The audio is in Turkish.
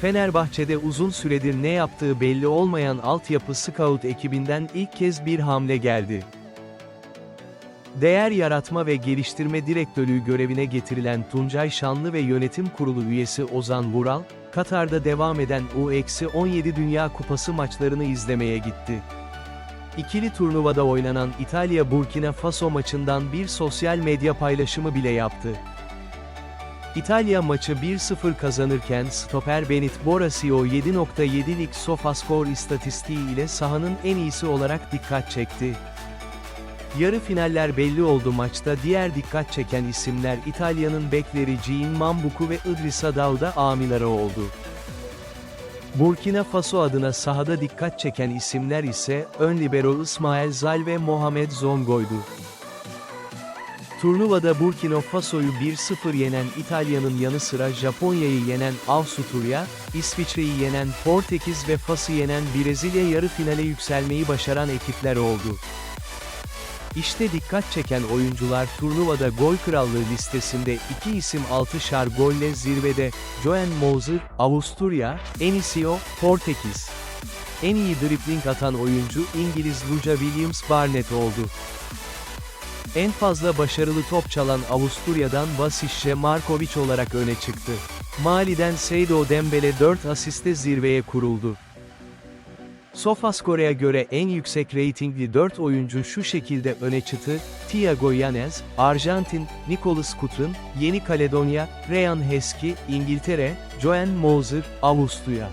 Fenerbahçe'de uzun süredir ne yaptığı belli olmayan altyapı scout ekibinden ilk kez bir hamle geldi. Değer Yaratma ve Geliştirme Direktörlüğü görevine getirilen Tuncay Şanlı ve Yönetim Kurulu üyesi Ozan Vural, Katar'da devam eden U-17 Dünya Kupası maçlarını izlemeye gitti. İkili turnuvada oynanan İtalya-Burkina Faso maçından bir sosyal medya paylaşımı bile yaptı. İtalya maçı 1-0 kazanırken stoper Benit Borasio 7.7'lik Sofascore istatistiği ile sahanın en iyisi olarak dikkat çekti. Yarı finaller belli oldu maçta diğer dikkat çeken isimler İtalya'nın bekleri Jean Mambuku ve Idrissa Dauda amilara oldu. Burkina Faso adına sahada dikkat çeken isimler ise ön libero İsmail Zal ve Mohamed Zongo'ydu. Turnuvada Burkina Faso'yu 1-0 yenen İtalya'nın yanı sıra Japonya'yı yenen Avusturya, İsviçre'yi yenen Portekiz ve Fas'ı yenen Brezilya yarı finale yükselmeyi başaran ekipler oldu. İşte dikkat çeken oyuncular turnuvada gol krallığı listesinde iki isim 6'şar golle zirvede, Joan Moser, Avusturya, Enisio, Portekiz. En iyi dribling atan oyuncu İngiliz Luca Williams Barnett oldu. En fazla başarılı top çalan Avusturya'dan Vasisce Markovic olarak öne çıktı. Mali'den Seydo Dembele 4 asiste zirveye kuruldu. Sofascore'a göre en yüksek reytingli 4 oyuncu şu şekilde öne çıktı, Thiago Yanez, Arjantin, Nicolas Kutrin, Yeni Kaledonya, Ryan Heskey, İngiltere, Joan Moser, Avusturya.